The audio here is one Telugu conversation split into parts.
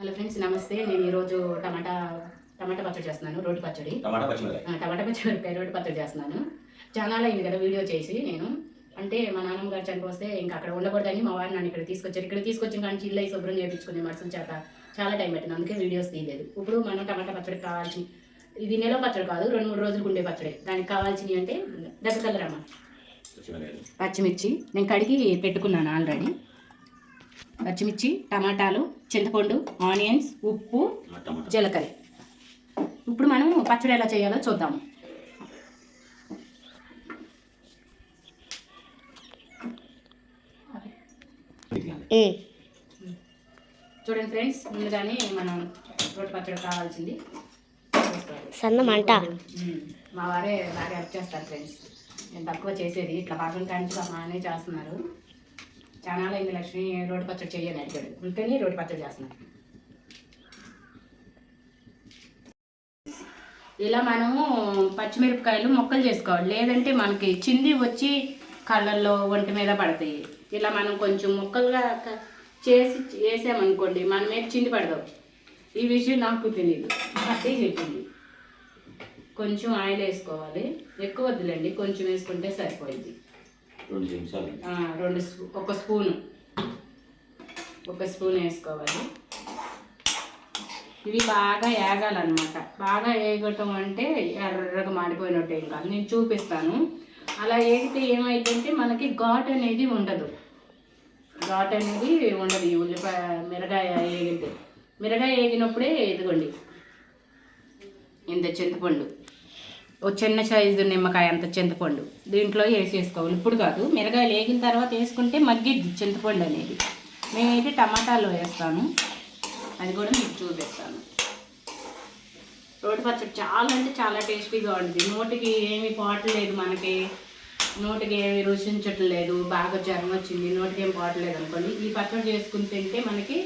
హలో ఫ్రెండ్స్ నమస్తే. నేను ఈరోజు టమాటా టమాటా పచ్చడి చేస్తున్నాను రోటి పచ్చడి. టమాటా పచ్చిమిరకాయ ఆ, టమాటా పచ్చడి రోటి పచ్చడి చేస్తున్నాను. చాలా అయింది కదా వీడియో చేసి నేను. అంటే మా నాన్నమ్మ గారు చనిపోతే ఇంకా అక్కడ ఉండకూడదని మా వారిని నన్ను ఇక్కడ తీసుకొచ్చారు. ఇక్కడ తీసుకొచ్చిన కానీ ఇల్లు శుభ్రం చేయించుకుని మనుషుల చేత చాలా టైం పెట్టింది. అందుకే వీడియోస్ తీయలేదు. ఇప్పుడు మనం టమాటా పచ్చడి కావాల్సి ఇది నెల పచ్చడి కాదు రెండు మూడు రోజులకు ఉండే పచ్చడి. దానికి కావాల్సినవి అంటే దగ్గరమ్మ పచ్చిమిరకాయలు పచ్చిమిర్చి. నేను కడిగి పెట్టుకున్నాను ఆల్రెడీ. పచ్చిమిర్చి టమాటాలు చింతపండు ఆనియన్స్ ఉప్పు జీలకర్ర. ఇప్పుడు మనం పచ్చడి ఎలా చేయాలో చూద్దాము. చూడండి ఫ్రెండ్స్ ముందుగానే మనం రోటి పచ్చడి కావాల్సింది. సన్న మంట. ఉమ్, మా వారే బాగా హెల్ప్ చేస్తారు ఫ్రెండ్స్. నేను తక్కువ చేసేది ఇట్లా భాగం కాంచి మా నాన్నే చేస్తున్నారు. చాలా అయింది లక్ష్మి రోటి పచ్చడి చేయని అడిగాడు. అందుకని రోటి పచ్చడి చేస్తున్నాను ఇలా మనము పచ్చిమిరపకాయలు మొక్కలు చేసుకోవాలి. లేదంటే మనకి చింది వచ్చి కళ్ళల్లో ఒంటి మీద పడతాయి. ఇలా మనం కొంచెం మొక్కలుగా చేసి వేసామనుకోండి మన మీద చింది పడదాం. ఈ విషయం నాకు తెలియదు అదే చెప్పింది. కొంచెం ఆయిల్ వేసుకోవాలి. ఎక్కువ వద్దులేండి కొంచెం వేసుకుంటే సరిపోయింది. రెండు నిమిషాలు. రెండు స్పూ ఒక స్పూను. ఒక స్పూన్ వేసుకోవాలి. ఇవి బాగా ఏగాలన్నమాట. బాగా ఏగటం అంటే ఎర్రగా మాడిపోయినట్టు ఏం కాదు నేను చూపిస్తాను. అలా వేగితే ఏమైందంటే మనకి ఘాట్ అనేది ఉండదు. ఘాట్ అనేది ఉండదు. ఈ ఉల్లిపాయ మిరగాయ వేగితే మిరగాయ వేగినప్పుడే ఎదుగండి ఇంత చింతపండు. ఓ చిన్న సైజు నిమ్మకాయ అంత చింతపండు. దీంట్లో వేసేసుకోవాలి. ఇప్పుడు కాదు మిరగాయలు వేగిన తర్వాత వేసుకుంటే మగ్గిద్ది చింతపండు అనేది. నేనైతే టమాటాలో వేస్తాను. అది కూడా మీకు చూపిస్తాను. రోడ్డు పచ్చడి చాలా అంటే చాలా టేస్టీగా ఉంటుంది. నోటికి ఏమి పాటలేదు మనకి. నోటికి ఏమి రుచించట్లేదు. బాగా జ్వరం వచ్చింది. నోటికి ఏం పాటలేదు అనుకోండి. ఈ పచ్చడి చేసుకుని తింటే మనకి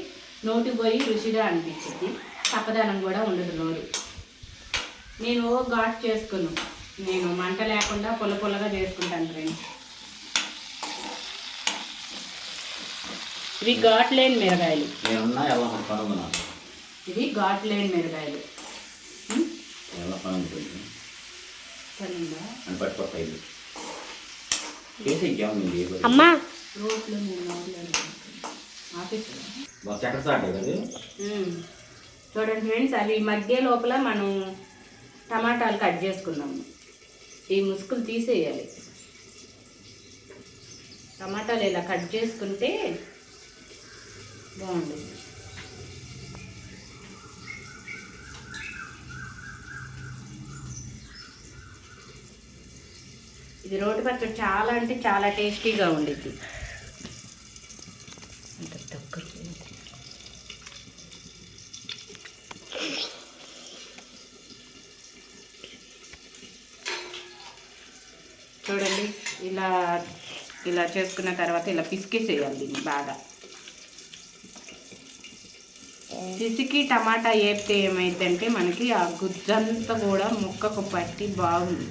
నోటికి పోయి రుచిగా అనిపించింది తప్పదనం కూడా ఉండదు నోరు. నేను ఘాట్ చేసుకును. నేను మంట లేకుండా పొల పొలగా చేసుకుంటాను ఫ్రెండ్స్. ఇవి ఘాట్ లేని మిరగాయలు. ఇవి ఘాట్ లేని మిరగాయలు. అమ్మా! రోడ్లో. చూడండి ఫ్రెండ్స్ అవి మధ్య లోపల మనం టమాటాలు కట్ చేసుకుందాము ఈ ముసుగులు తీసేయాలి. టమాటాలు ఇలా కట్ చేసుకుంటే బాగుంటుంది ఇది రోటి పచ్చడి చాలా అంటే చాలా టేస్టీగా ఉండిద్ది. చూడండి ఇలా ఇలా చేసుకున్న తర్వాత ఇలా పిసికేసేయాలి దీన్ని బాగా. పిసికి టమాటా వేపితే ఏమైందంటే మనకి ఆ గుజ్జంతా కూడా ముక్కకు పట్టి బాగుంది.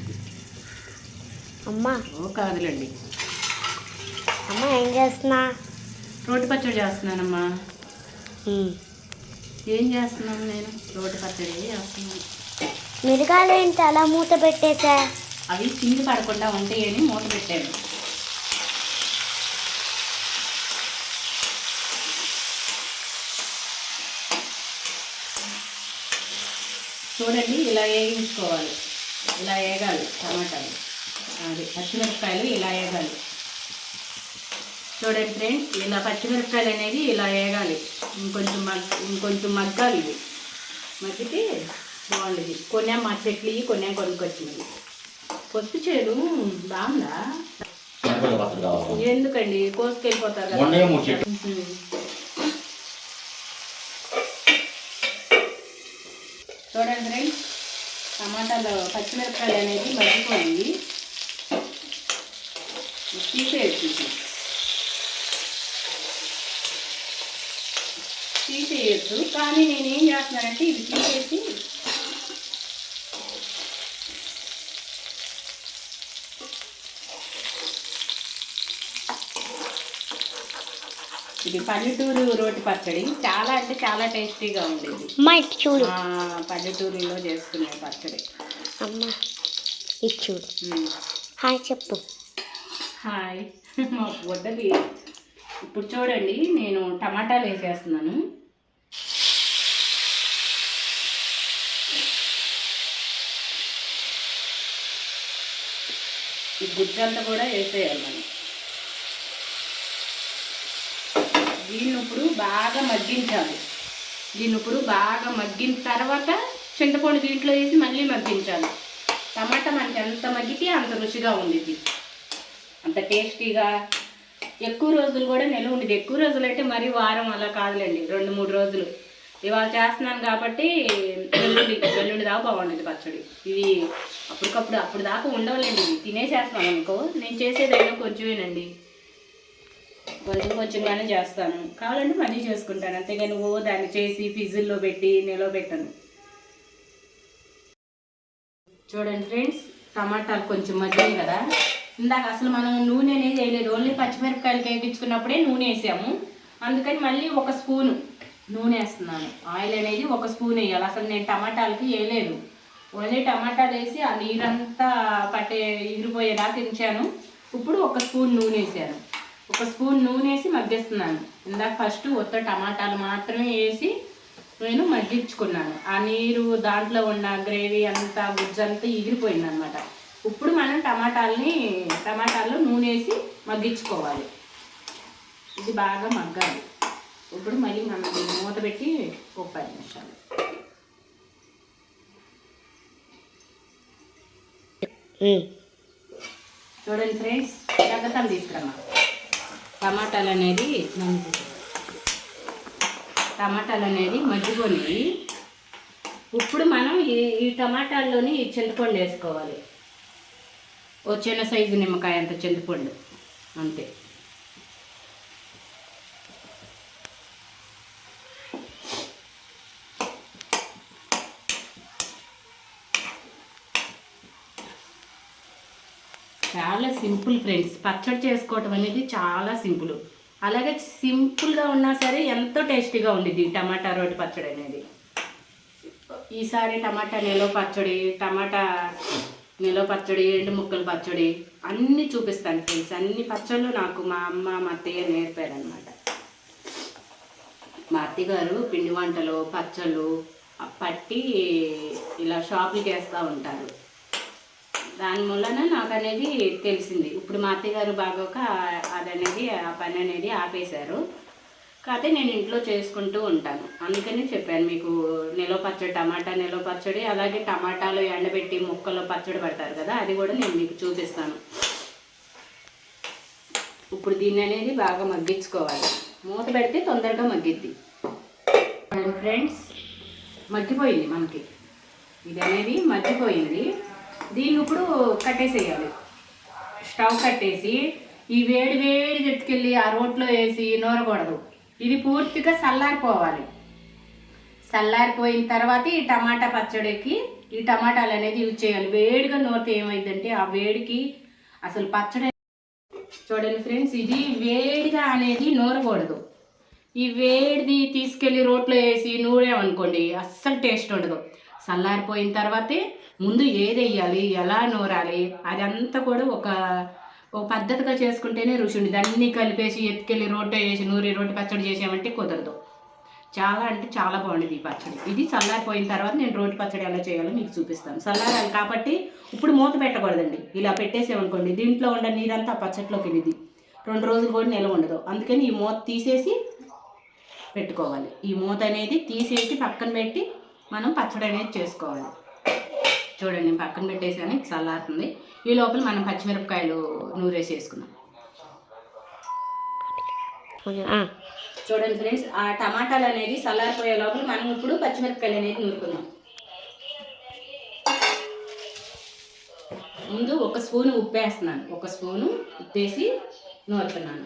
అమ్మా. ఓ కాదులేండి. అమ్మ ఏం చేస్తున్నా? రోటి పచ్చడి చేస్తున్నానమ్మా. ఏం చేస్తున్నాను నేను? రోటి పచ్చడి చేస్తున్నాను. మిరగాయలు ఏంటి అలా మూత పెట్టేసా? అవి కింది పడకుండా ఉంటాయని మూత పెట్టాను. చూడండి ఇలా వేయించుకోవాలి ఇలా వేగాలి టమాటాలు. అది పచ్చిమిరపకాయలు ఇలా వేగాలి. చూడండి ఫ్రెండ్స్ ఇలా పచ్చిమిరపకాయలు అనేది ఇలా వేగాలి. ఇంకొంచెం మగ్ ఇంకొంచెం మగ్గాలి ఇవి. మగ్గితే బాగుండేది. కొన్ని మా చెట్లు ఇవి కొన్ని కొనుక్కొచ్చినవి. పొత్తు చేను బాగుందా? ఎందుకండి? కోసుకెళ్ళిపోతారు. చూడండి ఫ్రెండ్స్ టమాటాలు పచ్చిమిరపకాయలు అనేది మగ్గిపోయింది తీసేయచ్చు. తీసేయచ్చు. కానీ నేను ఏం చేస్తున్నానంటే ఇది తీసేసి ఇది పల్లెటూరు రోటి పచ్చడి. చాలా అంటే చాలా టేస్టీగా ఉండేది. అమ్మ ఇటు చూడు. పల్లెటూరులో చేసుకునే పచ్చడి. అమ్మ ఇటు చూడు. హాయ్ చెప్పు. హాయ్. మా వడ్డది ఇప్పుడు చూడండి నేను టమాటాలు వేసేస్తున్నాను. ఈ గుజ్జంతా కూడా వేసేయాలి మనం. దీన్ని ఇప్పుడు బాగా మగ్గించాలి. దీన్ని ఇప్పుడు బాగా మగ్గిన తర్వాత చింతపండు దీంట్లో వేసి మళ్ళీ మగ్గించాలి. టమాటా మనకి ఎంత మగ్గితే అంత రుచిగా ఉండిద్ది. అంత టేస్టీగా. ఎక్కువ రోజులు కూడా నిల్వ ఉండేది ఎక్కువ రోజులు అంటే మరీ వారం అలా కాదులేండి. రెండు మూడు రోజులు. ఇవాళ చేస్తున్నాను కాబట్టి వెల్లుండి వెల్లుండి దాకా బాగుండేది పచ్చడి. ఇది అప్పటికప్పుడు అప్పుడు దాకా ఉండవలేండి. ఇది తినేసేస్తాను అనుకో. నేను చేసేదైనా కొంచెమేనండి. కొంచెం కొంచెంగానే చేస్తాను. కావాలంటే మళ్ళీ చేసుకుంటాను. అంతేగాని ఓ దాన్ని చేసి ఫ్రిజ్ల్లో పెట్టి నిలవ పెట్టను చూడండి ఫ్రెండ్స్ టమాటాలు కొంచెం మగ్గాయి కదా. ఇందాక అసలు మనం నూనె అనేది వేయలేదు. ఓన్లీ పచ్చిమిరపకాయలు వేయించుకున్నప్పుడే నూనె వేసాము. అందుకని మళ్ళీ ఒక స్పూను నూనె వేస్తున్నాను. ఆయిల్ అనేది ఒక స్పూన్ వేయాలి. అసలు నేను టమాటాలకి వేయలేదు. ఓన్లీ టమాటాలు వేసి ఆ నీరంతా పట్టే ఎగిరిపోయేదాకా ఉంచాను ఇప్పుడు ఒక స్పూన్ నూనె వేసాను. ఒక స్పూన్ నూనె వేసి మగ్గిస్తున్నాను. ఇందాక ఫస్ట్ ఉత్త టమాటాలు మాత్రమే వేసి నేను మగ్గించుకున్నాను. ఆ నీరు దాంట్లో ఉన్న గ్రేవీ అంతా గుజ్జంతా ఎగిరిపోయింది అనమాట ఇప్పుడు మనం టమాటాలని టమాటాల్లో నూనె వేసి మగ్గించుకోవాలి. ఇది బాగా మగ్గాలి. ఇప్పుడు మళ్ళీ మనం దీన్ని మూత పెట్టి ఒక పది నిమిషాలు. చూడండి ఫ్రెండ్స్ తగ్గతాలు తీసుకురమ్మా. టమాటాలు అనేది మనకు టమాటాలు అనేది మజ్జిగొని ఇప్పుడు మనం ఈ ఈ టమాటాల్లోని చింతపండు వేసుకోవాలి ఓ చిన్న సైజు నిమ్మకాయ అంత చింతపండు. అంతే చాలా సింపుల్ ఫ్రెండ్స్. పచ్చడి చేసుకోవటం అనేది చాలా సింపుల్. అలాగే సింపుల్గా ఉన్నా సరే ఎంతో టేస్టీగా ఉండిద్ది టమాటా రోటి పచ్చడి అనేది. ఈసారి టమాటా నిలవ పచ్చడి టమాటా నిలవ పచ్చడి ఎండు ముక్కల పచ్చడి అన్నీ చూపిస్తాను ఫ్రెండ్స్. అన్ని పచ్చళ్ళు నాకు మా అమ్మ మా అత్తయ్య నేర్పారనమాట మా అత్తగారు పిండి వంటలు పచ్చళ్ళు పట్టి ఇలా షాపులకి వేస్తూ ఉంటారు. దాని మూలన నాకు అనేది తెలిసింది. ఇప్పుడు మా అత్తగారు బాగోక అది అనేది ఆ పని అనేది ఆపేశారు. కాకపోతే నేను ఇంట్లో చేసుకుంటూ ఉంటాను. అందుకని చెప్పాను మీకు నిలవ పచ్చడి టమాటా నిలవ పచ్చడి అలాగే టమాటాలు ఎండబెట్టి ముక్కలో పచ్చడి పెడతారు కదా అది కూడా నేను మీకు చూపిస్తాను. ఇప్పుడు దీన్ని అనేది బాగా మగ్గించుకోవాలి. మూత పెడితే తొందరగా మగ్గిద్ది. ఫ్రెండ్స్ మగ్గిపోయింది మనకి. ఇది అనేది మగ్గిపోయింది. దీన్ని ఇప్పుడు కట్టేసేయాలి. స్టవ్ కట్టేసి ఈ వేడి వేడి తెచ్చుకెళ్ళి ఆ రోట్లో వేసి నూరకూడదు. ఇది పూర్తిగా చల్లారిపోవాలి. చల్లారిపోయిన తర్వాత ఈ టమాటా పచ్చడికి ఈ టమాటాలు అనేది యూజ్ చేయాలి. వేడిగా నూరితే ఏమైందంటే ఆ వేడికి అసలు పచ్చడి చూడండి ఫ్రెండ్స్ ఇది వేడిగా అనేది నూరకూడదు. ఈ వేడిది తీసుకెళ్ళి రోట్లో వేసి నూరేమనుకోండి అస్సలు టేస్ట్ ఉండదు. చల్లారిపోయిన తర్వాతే ముందు ఏది వేయాలి ఎలా నూరాలి అదంతా కూడా ఒక ఒక పద్ధతిగా చేసుకుంటేనే రుచి ఉండేది అన్నీ కలిపేసి ఎత్తుకెళ్ళి రోట్లో వేసి నూరి రోటి పచ్చడి చేసామంటే కుదరదు. చాలా అంటే చాలా బాగుండేది ఈ పచ్చడి. ఇది చల్లారిపోయిన తర్వాత నేను రోటి పచ్చడి ఎలా చేయాలో మీకు చూపిస్తాను. చల్లారాలి కాబట్టి ఇప్పుడు మూత పెట్టకూడదండి. ఇలా పెట్టేసేమనుకోండి దీంట్లో ఉన్న నీరంతా ఆ పచ్చట్లోకి వెళ్ళింది రెండు రోజులు కూడా నిల్వ ఉండదు. అందుకని ఈ మూత తీసేసి పెట్టుకోవాలి. ఈ మూత అనేది తీసేసి పక్కన పెట్టి మనం పచ్చడి అనేది చేసుకోవాలి. చూడండి నేను పక్కన పెట్టేసాను చల్లారుతుంది. ఈ లోపల మనం పచ్చిమిరపకాయలు నూరేసి ఆ. చూడండి ఫ్రెండ్స్ ఆ టమాటాలు అనేది చల్లారిపోయే లోపల మనం ఇప్పుడు పచ్చిమిరపకాయలు అనేది నూరుకుందాం. ముందు ఒక స్పూన్ ఉప్పు వేస్తున్నాను ఒక స్పూను ఉప్పు వేసి నూరుతున్నాను.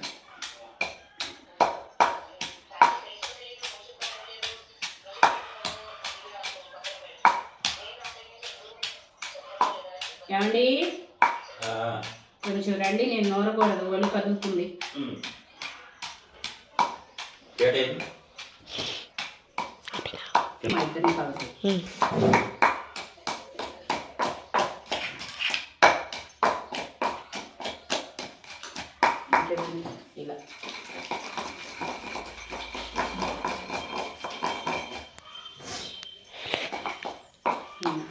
రండి నేను నూరకూడదు ఒళ్ళు కదులుతుంది. ఇలా.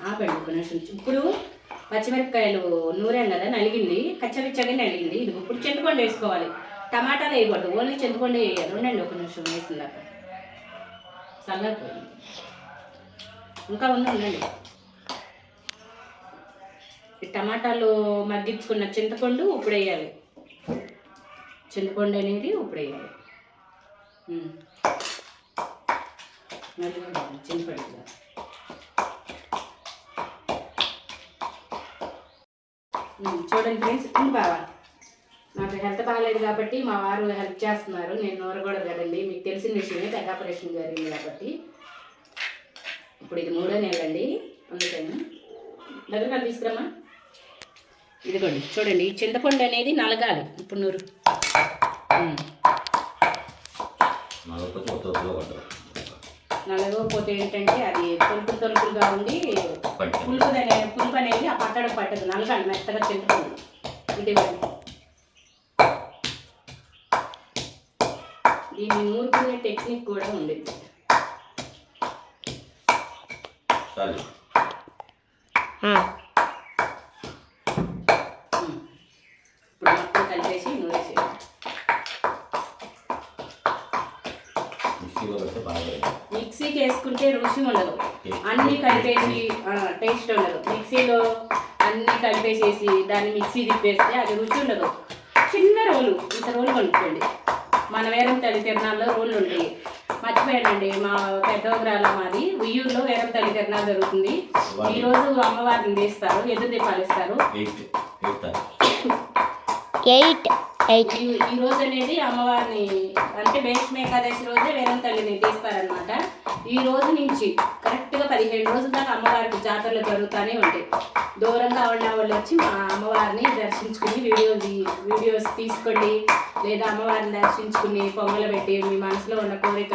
ఆపండి ఒక నిమిషం. ఇప్పుడు పచ్చిమిరపకాయలు నూరాం కదా నలిగింది. కచ్చరిచ్చగా నలిగింది. ఇది ఇప్పుడు చింతపండు వేసుకోవాలి. టమాటాలు వేయకూడదు. ఓన్లీ చింతపండు వేయాలి ఉండండి ఒక నిమిషం వేసిందాక చల్లకపోయింది ఇంకా ఉంది ఉండండి. ఈ టమాటాలు మగ్గించుకున్న చింతపండు ఇప్పుడు వేయాలి చింతపండు అనేది ఇప్పుడు వేయాలి చింతపండు చూడండి ఫ్రెండ్స్ ఇంక బావా. నాకు హెల్త్ బాగాలేదు కాబట్టి మా వారు హెల్ప్ చేస్తున్నారు. నేను నూరకూడదు కదండి మీకు తెలిసిన విషయమే పెద్ద ఆపరేషన్ జరిగింది కాబట్టి. ఇప్పుడు ఇది మూడో నెలండి అందుకని. దగ్గర తీసుకురామా ఇదిగోండి చూడండి ఈ చింతపండు అనేది నలగాలి. ఇప్పుడు నూరు. నలగకపోతే ఏంటంటే అది తొలుపు తొలుపులుగా ఉండి పులుపు అనే పులుపు అనేది ఆ పట్టడం పట్టదు. నలగాలి మెత్తగా చింతపండు ఇది. దీన్ని నూరుకునే టెక్నిక్ కూడా ఉండేది చాలు ఆ. ఉమ్. ఇప్పుడు మొత్తం కలిపేసి నూరేసేయాలి మిక్సీలో పెడితే బాగా మిక్సీకి వేసుకుంటే రుచి ఉండదు అన్నీ కలిపేసి టేస్ట్ ఉండదు. మిక్సీలో అన్నీ కలిపేసేసి దాన్ని మిక్సీ తిప్పేస్తే అది రుచి ఉండదు. చిన్న రోలు ఇంత రోలు కొనుక్కోండి. మన వేరం తల్లి తిరణాల్లో రోళ్ళు ఉంటాయి. మర్చిపోయానండి మా పెద్దోగ్రాల మాది. ఉయ్యూరులో వేరం తల్లి తిరణాలు జరుగుతుంది. ఈ రోజు అమ్మవారిని తీస్తారు ఎదురు దీపాలు ఇస్తారు. ఎయిట్. ఎయిట్ ఈ రోజు అనేది అమ్మవారిని అంటే భీష్మ ఏకాదశి రోజే వేరం తల్లిని తీస్తారనమాట ఈ రోజు నుంచి కరెక్ట్గా పదిహేను రోజుల దాకా అమ్మవారికి జాతరలు జరుగుతూనే ఉంటాయి. దూరంగా ఉన్న వాళ్ళు వచ్చి మా అమ్మవారిని దర్శించుకుని వీడియో వీడియోస్ తీసుకోండి. లేదా అమ్మవారిని దర్శించుకుని పొంగలు పెట్టి మీ మనసులో ఉన్న కోరిక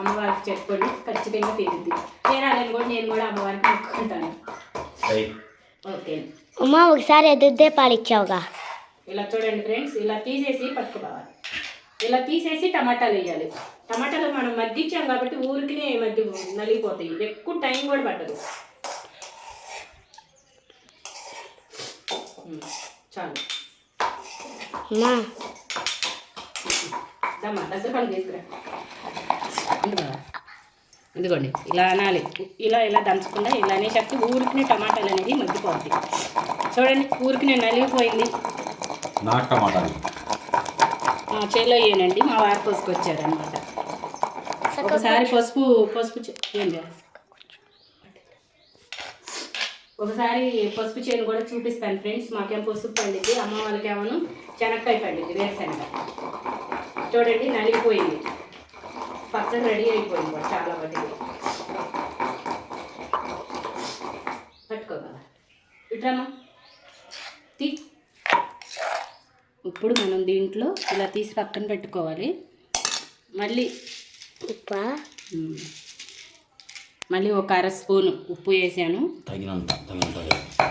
అమ్మవారికి చెప్పుకోండి ఖచ్చితంగా తీరుద్ది. తీరాలని కూడా నేను కూడా అమ్మవారికి మొక్కుకుంటాను. ఓకే అమ్మ ఒకసారి ఎదురుదే పాలిచ్చావుగా ఇలా చూడండి ఫ్రెండ్స్ ఇలా తీసేసి పట్టుకోవాలి. ఇలా తీసేసి టమాటాలు వేయాలి. టమాటాలు మనం మగ్గించాం కాబట్టి ఊరికినే మగ్గి నలిగిపోతాయి. ఎక్కువ టైం కూడా పట్టదు. చాలు. ఇదిగోండి ఇలా అనాలి. ఇలా ఇలా దంచకుండా ఇలా అనేసరికి ఊరికినే టమాటాలు అనేది మగ్గిపోతాయి. చూడండి ఊరికినే నలిగిపోయింది. నా టమాటాలు మా చేలో వేయనండి మా వారు పోసుకొచ్చారు అనమాట ఒకసారి పసుపు పసుపు చే- ఒకసారి పసుపు చేను కూడా చూపిస్తాను ఫ్రెండ్స్. మాకేం పసుపు పండింది అమ్మ వాళ్ళకేమో చెనక్కాయ పండింది వేరుశనగ. చూడండి నలిగిపోయింది. పచ్చడి రెడీ అయిపోయింది కూడా చాలా మటుకు. పట్టుకోగల ఇట్రామా తీ. ఇప్పుడు మనం దీంట్లో ఇలా తీసి పక్కన పెట్టుకోవాలి. మళ్ళీ ఉప్పా? మళ్ళీ ఒక అర స్పూను ఉప్పు వేసాను. తగినంత తగినంత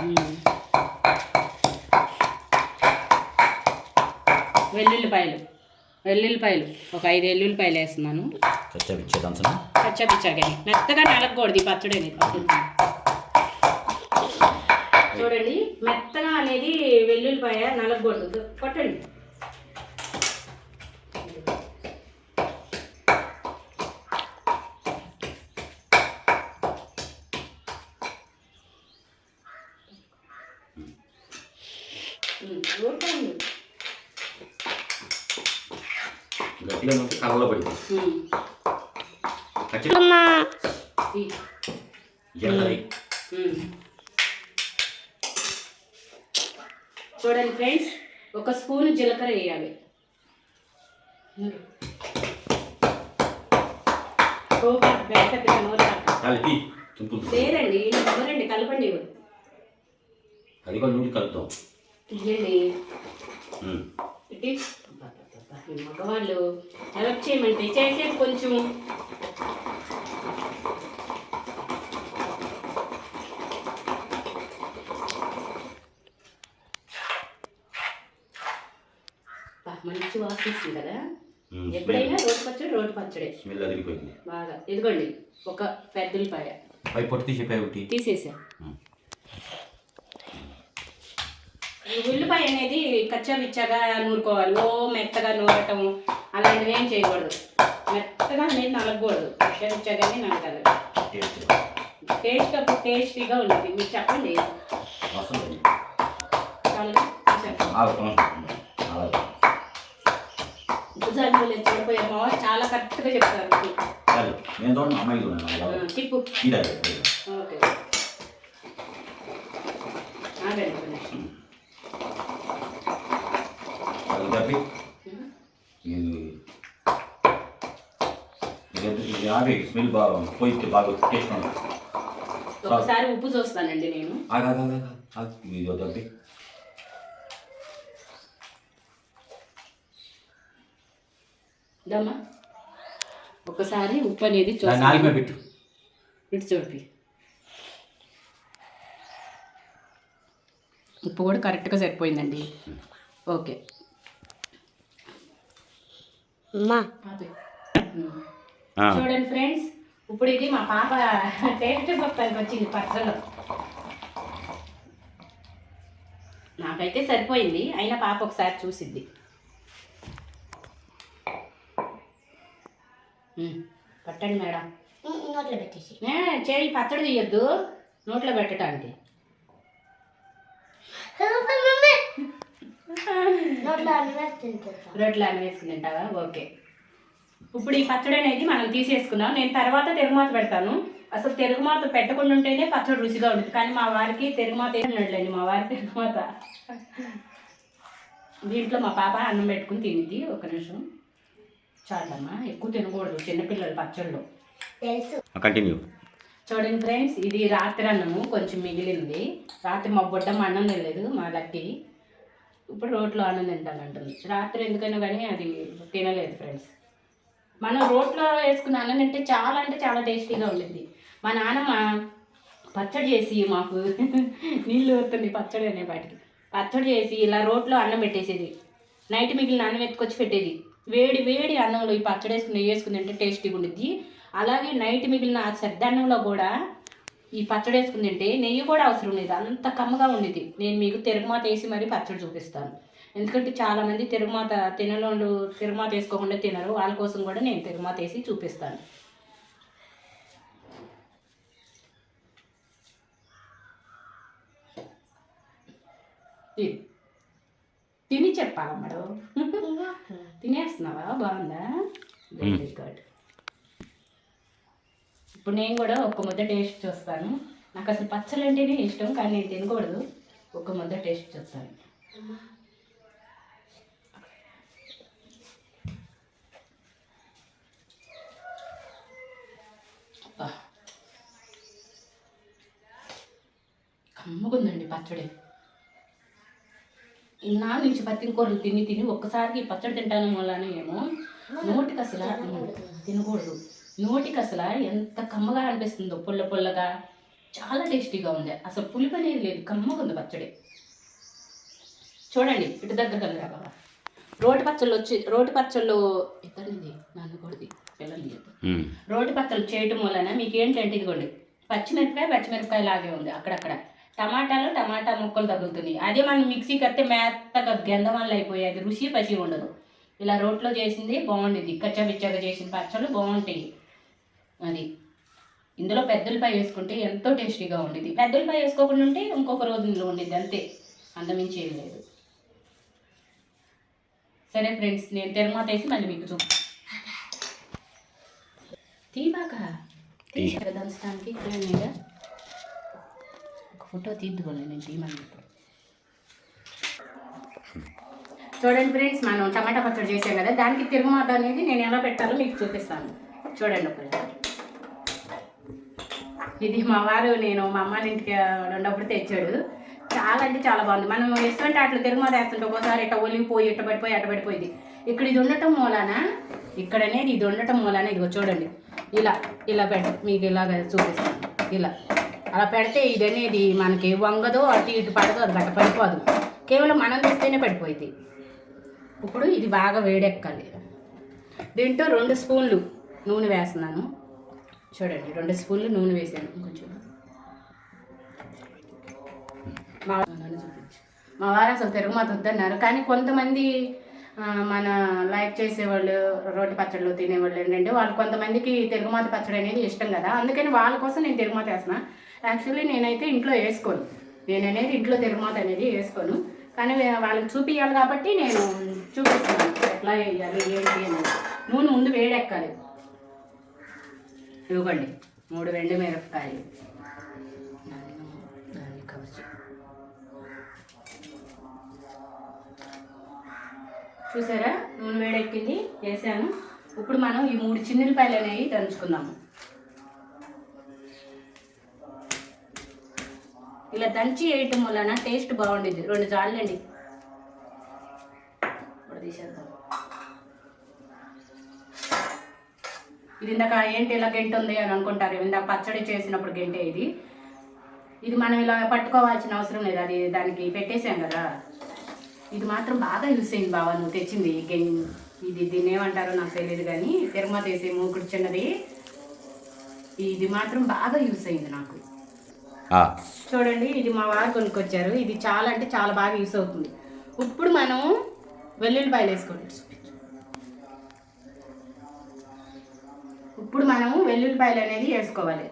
మ్. వెల్లుల్లిపాయలు వెల్లుల్లిపాయలు ఒక ఐదు వెల్లుల్లిపాయలు వేస్తున్నాను. కచ్చా పిచ్చే దంచన పచ్చపిచ్చగాని మెత్తగా నలగకూడదు ఈ పచ్చడి అనేది. చూడండి. మెత్తగా అనేది వెల్లుల్లిపాయ నలగకూడదు. కొట్టండి. ఉమ్, ఊరుకోండి. గట్టిగా నొక్కి కళ్ళలో పడింది ఉమ్, కచ్చా అమ్మా ఈ, జీలకర్ర ఉమ్. చూడండి ఫ్రెండ్స్ ఒక స్పూన్ జీలకర్ర వేయాలి. లేదండి నవ్వరండి కలపండి అది కూడా నూనె కలుపుతాం. మగవాళ్ళు హెల్ప్ చేయమంటే చేసేది కొంచెం మంచి వాసన వస్తుంది కదా? ఎప్పుడైనా రోడ్డు పచ్చడి రోడ్డు పచ్చడి. స్మెల్ అదిరిపోయింది. బాగా. ఇదిగోండి ఒక పెద్ద ఉల్లిపాయ. పై పొట్టు తీసిపోయి ఒకటి. తీసేసా. ఉల్లిపాయ అనేది కచ్చా పిచ్చగా నూరుకోవాలి. ఓ మెత్తగా నూరటం అలాంటివి ఏం చేయకూడదు. మెత్తగా అనేది నలగకూడదు. కచ్చా పిచ్చగానే నలగాలి. టేస్ట్. అప్పుడు టేస్టీగా ఉంటుంది మీరు చెప్పండి. చాలా చెడిపోయే మా వారు చాలా కరెక్ట్గా చెప్తారు. సరే నేను చూడండి అమ్మాయి చూడండి. తిప్పు. ఇదే ఓకే. తప్పి. ఇది. ఆగి స్మెల్ బాగా పోయితే బాగా టేస్ట్ ఉంది ఒకసారి ఉప్పు చూస్తానండి నేను. ఆగు. ఇది తప్పి. దమ్మా. ఒకసారి ఉప్పు అనేది నాలుగు పెట్టు. ఇటు చూపి ఉప్పు కూడా కరెక్ట్గా సరిపోయిందండి. ఓకే. చూడండి ఫ్రెండ్స్ ఇప్పుడు ఇది మా పాప టేస్ట్ చెప్పడానికి వచ్చింది పచ్చళ్ళు. నాకైతే సరిపోయింది అయినా పాప ఒకసారి చూసిద్ది. పట్టండి మేడం. నోట్లో పెట్టేసి. ఏ, చేయి పచ్చడి తీయద్దు. నోట్లో పెట్టడానికి నోట్లో అన్ని వేస్తుంటా రోట్లో అన్ని వేసుకుని తింటావా? ఓకే. ఇప్పుడు ఈ పచ్చడి అనేది మనం తీసేసుకున్నాం నేను తర్వాత తెరుగుమాత పెడతాను. అసలు తెరుగుమాత పెట్టకుండా ఉంటేనే పచ్చడి రుచిగా ఉంటుంది. కానీ మా వారికి తెరుగుమాత వేసినట్లేండి మా వారి తెరుగుమాత. దీంట్లో మా పాప అన్నం పెట్టుకుని తినిద్ది. ఒక నిమిషం. చాలమ్మా ఎక్కువ తినకూడదు చిన్నపిల్లలు పచ్చళ్ళు. తెలుసు. కంటిన్యూ చూడండి ఫ్రెండ్స్ ఇది రాత్రి అన్నము కొంచెం మిగిలింది. రాత్రి మా బొడ్డమ్మ అన్నం తినలేదు మా లక్కి. ఇప్పుడు రోట్లో అన్నం తింటానంటుంది. రాత్రి ఎందుకైనా కానీ అది తినలేదు ఫ్రెండ్స్. మనం రోట్లో వేసుకున్న అన్నం తింటే చాలా అంటే చాలా టేస్టీగా ఉండింది మా నాన్నమ్మ పచ్చడి చేసి మాకు నీళ్ళు ఊరుతుంది పచ్చడి అనే పాటికి పచ్చడి చేసి ఇలా రోట్లో అన్నం పెట్టేసేది. నైట్ మిగిలిన అన్నం ఎత్తుకొచ్చి పెట్టేది. వేడి వేడి అన్నంలో ఈ పచ్చడి వేసుకుని నెయ్యి వేసుకుని తింటే టేస్టీగా ఉండిద్ది. అలాగే నైట్ మిగిలిన ఆ సద్దన్నంలో కూడా ఈ పచ్చడి వేసుకుని తింటే నెయ్యి కూడా అవసరం లేదు. అంత కమ్మగా ఉండేది నేను మీకు తిరుగుమాత వేసి మరీ పచ్చడి చూపిస్తాను. ఎందుకంటే చాలామంది తిరుగుమాత తినలోండు తిరుగుమాత వేసుకోకుండా తినరు. వాళ్ళ కోసం కూడా నేను తిరుగుమాత వేసి చూపిస్తాను. తిని. చెప్పాలమ్మడు. తినేస్తున్నావా? బాగుందా? వెరీ గుడ్ ఇప్పుడు నేను కూడా ఒక ముద్ద టేస్ట్ చూస్తాను. నాకు అసలు పచ్చళ్ళు అంటేనే ఇష్టం కానీ నేను తినకూడదు. ఒక ముద్ద టేస్ట్ చూస్తాను. అబ్బా. కమ్మగుందండి పచ్చడి. నా నుంచి పత్తిన కూరలు తిని తిని ఒక్కసారికి పచ్చడి తింటాను వల్లనే ఏమో నోటికి అసలు తినకూడదు. నోటికి అసలు ఎంత కమ్మగా అనిపిస్తుందో పుల్ల పుల్లగా. చాలా టేస్టీగా ఉంది అసలు పులుపు అనేది లేదు కమ్మగా ఉంది పచ్చడి. చూడండి ఇటు దగ్గర కదా బాబా రోటి పచ్చళ్ళు వచ్చి రోటి పచ్చళ్ళు ఇద్దరిది నన్ను కొడుది పిల్లలు రోటి పచ్చళ్ళు చేయటం వలన మీకు ఏంటంటే ఇదిగోండి పచ్చిమిరపకాయ పచ్చిమిరపకాయ లాగే ఉంది అక్కడక్కడ. టమాటాలు టమాటా ముక్కలు తగులుతుంది అదే మనం మిక్సీకి వస్తే మెత్తగా గంధమాలు అయిపోయి అది రుచి పసి ఉండదు. ఇలా రోట్లో చేసింది బాగుండేది. కచ్చబిచ్చగా చేసిన పచ్చళ్ళు బాగుంటాయి. అది ఇందులో పెద్దలపాయ వేసుకుంటే ఎంతో టేస్టీగా ఉండేది. పెద్దలపాయ వేసుకోకుండా ఉంటే ఇంకొక రోజు ఇందులో ఉండేది. అంతే. అంతమించి ఏం లేదు. సరే ఫ్రెండ్స్ నేను తిరుమత వేసి మళ్ళీ మీకు చూ తీబాక తీసాక దంచడానికి. మీద ఫోటో తీద్దుకోండి నేను తీయమని ఇప్పుడు చూడండి ఫ్రెండ్స్ మనం టమాటా పచ్చడి చేసాం కదా దానికి తిరుగుమాత అనేది నేను ఎలా పెట్టాలో మీకు చూపిస్తాను. చూడండి ఒకసారి. ఇది మా వారు నేను మా అమ్మ ఇంటికి ఉన్నప్పుడు తెచ్చాడు. చాలా అంటే చాలా బాగుంది. మనం వేస్తుంటే అట్లా తిరుగుమాత వేస్తుంటే ఒకసారి ఇట్ట ఒలిగిపోయి ఇట్ట పడిపోయి అట్ట పడిపోయింది. ఇక్కడ ఇది ఉండటం మూలాన? ఇక్కడ అనేది ఇది ఉండటం మూలాన? ఇదిగో చూడండి. ఇలా ఇలా పెట్ట. మీకు ఇలాగ చూపిస్తాను. ఇలా. అలా పెడితే ఇది అనేది మనకి వంగదో అటు ఇటు పడదో అది గట్ట పడిపోదు. కేవలం మనం తీస్తేనే పడిపోయింది ఇప్పుడు ఇది బాగా వేడెక్కాలి. దీంట్లో రెండు స్పూన్లు నూనె వేస్తున్నాను. చూడండి రెండు స్పూన్లు నూనె వేసాను. కొంచెం మా మా వారు అసలు తిరుగుమాత వద్దన్నారు. కానీ కొంతమంది మన లైక్ చేసేవాళ్ళు రోటి పచ్చళ్ళు తినేవాళ్ళు ఏంటంటే వాళ్ళు కొంతమందికి తిరుగుమాత పచ్చడి అనేది ఇష్టం కదా. అందుకని వాళ్ళ కోసం నేను తిరుగుమాత వేస్తున్నా. యాక్చువల్లీ నేనైతే ఇంట్లో వేసుకోను. నేను అనేది ఇంట్లో తిరుమాత అనేది వేసుకోను. కానీ వాళ్ళకి చూపించాలి కాబట్టి నేను చూపిస్తున్నాను. ఎట్లా వేయాలి ఏంటి అనేది. నూనె ముందు వేడెక్కాలి. ఇవ్వండి. మూడు రెండు మిరపకాయలు. చూసారా? నూనె వేడెక్కింది వేసాను. ఇప్పుడు మనం ఈ మూడు చిన్నపాయలు అనేవి దంచుకుందాము. ఇలా దంచి వేయటం వలన టేస్ట్ బాగుండేది రెండు జాలండి ఇప్పుడు తీసేద్దాం. ఇది ఇందాక ఏంటి ఇలా గెంట ఉంది అని అనుకుంటారు. ఇందాక పచ్చడి చేసినప్పుడు గెంటే ఇది. ఇది మనం ఇలా పట్టుకోవాల్సిన అవసరం లేదు. అది దానికి పెట్టేసాం కదా. ఇది మాత్రం బాగా యూస్ అయింది బావా. నువ్వు తెచ్చింది ఇది దీన్ని ఏమంటారో నాకు తెలియదు కానీ తిరుమల వేసే మూకుడు చిన్నది. ఇది మాత్రం బాగా యూస్ అయింది నాకు. చూడండి ఇది మా వారు కొనుక్కొచ్చారు. ఇది చాలా అంటే చాలా బాగా యూస్ అవుతుంది. ఇప్పుడు మనం వెల్లుల్లిపాయలు వేసుకోండి. ఇప్పుడు మనము వెల్లుల్లిపాయలు అనేది వేసుకోవాలి.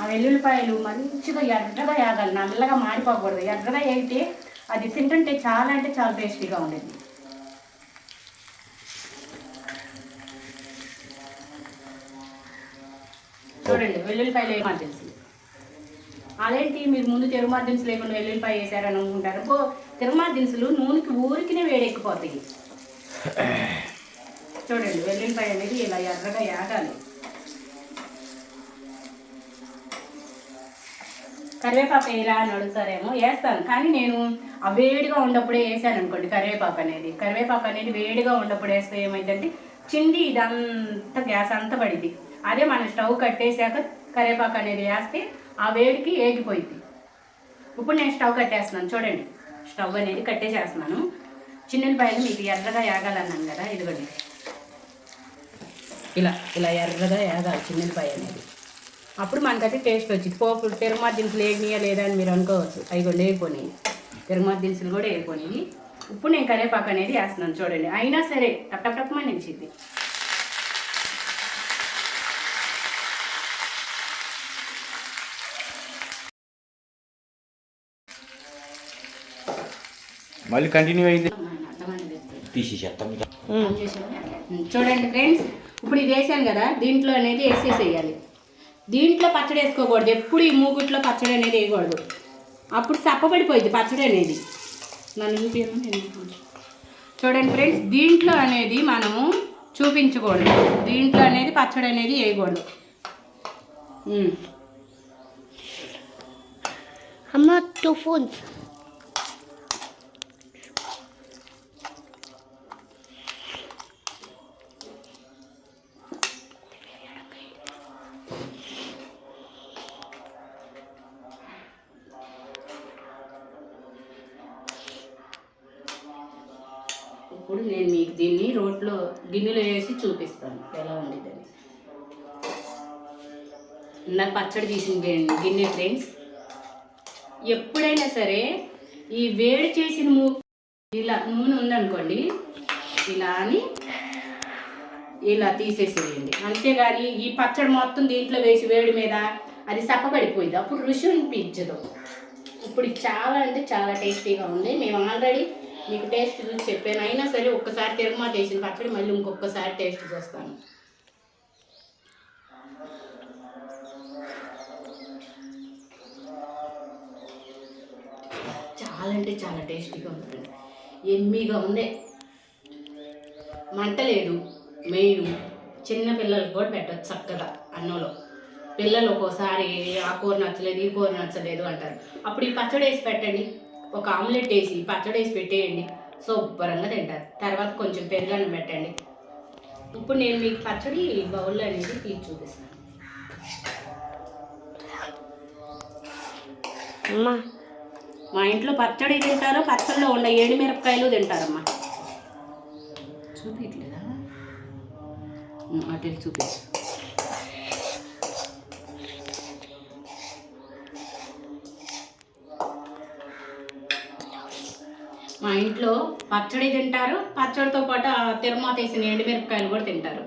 ఆ వెల్లుల్లిపాయలు మంచిగా ఎర్రగా వేగాలి నల్లగా మాడిపోకూడదు. ఎర్రగా వేయితే అది తింటుంటే చాలా అంటే చాలా టేస్టీగా ఉండేది. చూడండి వెల్లుల్లిపాయలు వేయమని తెలిసి. అదేంటి? మీరు ముందు తిరుమల దినుసులు లేకుండా వెల్లుల్లిపాయ వేసారని అనుకుంటారు. ఇంకో తిరుమల దినుసులు నూనెకి ఊరికినే వేడెక్కిపోతాయి. చూడండి వెల్లుల్లిపాయ అనేది ఇలా ఎర్రగా ఏగాలి. కరివేపాకు వేయరా అని అడుగుతారేమో వేస్తాను. కానీ నేను ఆ వేడిగా ఉన్నప్పుడే వేసాను అనుకోండి కరివేపాకు అనేది. కరివేపాకు అనేది వేడిగా ఉన్నప్పుడు వేస్తే ఏమైందంటే చిండి ఇదంతా గ్యాస్ అంతా పడింది అదే మనం స్టవ్ కట్టేసాక కరివేపాకు అనేది వేస్తే ఆ వేడికి ఏగిపోయింది ఇప్పుడు నేను స్టవ్ కట్టేస్తున్నాను చూడండి స్టవ్ అనేది కట్టేసేస్తున్నాను చిన్నపాయలు మీకు ఎర్రగా ఏగాలన్నాను కదా ఇదిగోండి ఇలా ఇలా ఎర్రగా ఏగాలి చిన్నపాయ అనేది అప్పుడు మనకైతే టేస్ట్ వచ్చింది పోపు తిరుమల దినుసులు వేగినాయా లేదా అని మీరు అనుకోవచ్చు అవి కూడా వేగిపోయినాయి తిరుమల దినుసులు కూడా వేగిపోయినాయి ఇప్పుడు నేను కరివేపాకు అనేది వేస్తున్నాను చూడండి అయినా సరే టప్ టప్ టప్మని నిలిచింది మళ్ళీ కంటిన్యూ అయింది తీసేసేస్తాం. చూడండి ఫ్రెండ్స్ ఇప్పుడు ఇది వేసాను కదా దీంట్లో అనేది వేసేసేయాలి దీంట్లో పచ్చడి వేసుకోకూడదు ఎప్పుడు ఈ మూగుట్లో పచ్చడి అనేది వేయకూడదు అప్పుడు సప్పబడిపోయింది పచ్చడి అనేది నన్ను చూపించను నేను. చూడండి ఫ్రెండ్స్ దీంట్లో అనేది మనము చూపించకూడదు దీంట్లో అనేది పచ్చడి అనేది వేయకూడదు. అమ్మ టూ ఫోన్స్ ఇప్పుడు నేను మీకు దీన్ని రోట్లో గిన్నెలో వేసి చూపిస్తాను ఎలా ఉండేదని నాకు పచ్చడి తీసిన గిన్నె- ఫ్రెండ్స్. ఎప్పుడైనా సరే ఈ వేడి చేసిన మూ ఇలా నూనె ఉందనుకోండి ఇలా అని ఇలా తీసేసేయండి. అంతేగాని ఈ పచ్చడి మొత్తం దీంట్లో వేసి వేడి మీద అది సప్పబడిపోయింది. అప్పుడు రుచి అనిపించదు. ఇప్పుడు చాలా అంటే చాలా టేస్టీగా ఉంది. మేము ఆల్రెడీ మీకు టేస్ట్ చూసి చెప్పాను. అయినా సరే ఒక్కసారి తిరుమల చేసిన పచ్చడి మళ్ళీ ఇంకొకసారి టేస్ట్ చేస్తాను. చాలా అంటే చాలా టేస్టీగా ఉంటుంది ఎమ్మిగా ఉంది. మంట లేదు మెయిన్ చిన్న పిల్లలకు కూడా పెట్టచ్చు చక్కగా అన్నంలో. పిల్లలు ఒక్కోసారి ఆ కూర నచ్చలేదు ఈ కూర నచ్చలేదు అంటారు. అప్పుడు ఈ పచ్చడి వేసి పెట్టండి. ఒక ఆమ్లెట్ వేసి పచ్చడి వేసి పెట్టేయండి. శుభ్రంగా తింటారు. తర్వాత కొంచెం పెరుగన్నం పెట్టండి. ఇప్పుడు నేను మీకు పచ్చడి బౌల్ అనేది తీసి చూపిస్తాను. అమ్మా. మా ఇంట్లో పచ్చడి తింటారు పచ్చడిలో ఉండే మిరపకాయలు తింటారమ్మా. చూపించలేదా అటు చూపించు మా ఇంట్లో పచ్చడి తింటారు పచ్చడితో పాటు ఆ తిరుమత వేసిన ఎండుమిరపకాయలు కూడా తింటారు.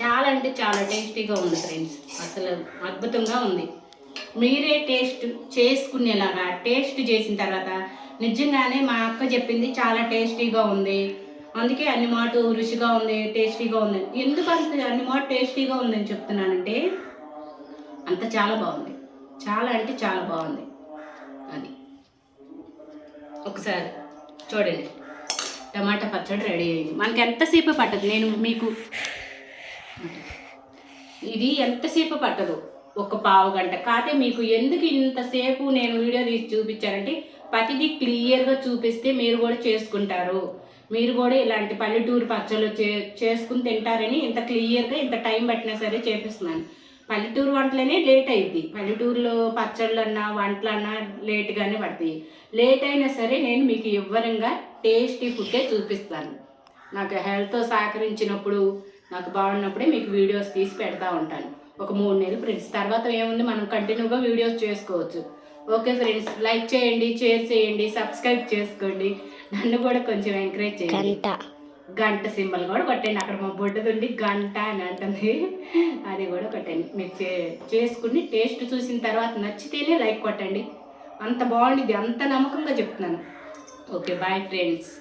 చాలా అంటే చాలా టేస్టీగా ఉంది ఫ్రెండ్స్. అసలు అద్భుతంగా ఉంది. మీరే టేస్ట్ చేసుకునేలాగా టేస్ట్ చేసిన తర్వాత నిజంగానే మా అక్క చెప్పింది చాలా టేస్టీగా ఉంది. అందుకే అన్ని మాట రుచిగా ఉంది టేస్టీగా ఉంది. ఎందుకు అంత అన్ని మాట టేస్టీగా ఉందని చెప్తున్నానంటే అంత చాలా బాగుంది. చాలా అంటే చాలా బాగుంది అది. ఒకసారి చూడండి. టమాటా పచ్చడి రెడీ అయింది. మనకి ఎంతసేపు పట్టదు? నేను మీకు ఇది ఎంతసేపు పట్టదు? ఒక పావు గంట. కాకపోతే మీకు ఎందుకు ఇంతసేపు నేను వీడియో తీసి చూపించానంటే ప్రతిదీ క్లియర్గా చూపిస్తే మీరు కూడా చేసుకుంటారు. మీరు కూడా ఇలాంటి పల్లెటూరు పచ్చళ్ళు చే చేసుకుని తింటారని ఇంత క్లియర్గా ఇంత టైం పట్టినా సరే చేపిస్తున్నాను. పల్లెటూరు వంటలనే లేట్ అయింది పల్లెటూరులో పచ్చళ్ళన్నా వంటలన్నా లేట్గానే పడతాయి. లేట్ అయినా సరే నేను మీకు వివరంగా టేస్టీ ఫుడ్డే చూపిస్తాను. నాకు హెల్త్ సహకరించినప్పుడు నాకు బాగున్నప్పుడే మీకు వీడియోస్ తీసి పెడతా ఉంటాను. ఒక మూడు నెలలు ఫ్రెండ్స్. తర్వాత ఏముంది? మనం కంటిన్యూగా వీడియోస్ చేసుకోవచ్చు. ఓకే ఫ్రెండ్స్ లైక్ చేయండి షేర్ చేయండి సబ్స్క్రైబ్ చేసుకోండి. నన్ను కూడా కొంచెం ఎంకరేజ్ చేయండి. గంట. సింబల్ కూడా కొట్టండి. అక్కడ మా బొడ్డదుండి గంట అని అంటుంది. అది కూడా కొట్టండి. మీరు చే చేసుకుని టేస్ట్ చూసిన తర్వాత నచ్చితేనే లైక్ కొట్టండి. అంత బాగుండిద్ది. అంత నమ్మకంగా చెప్తున్నాను. Okay bye friends.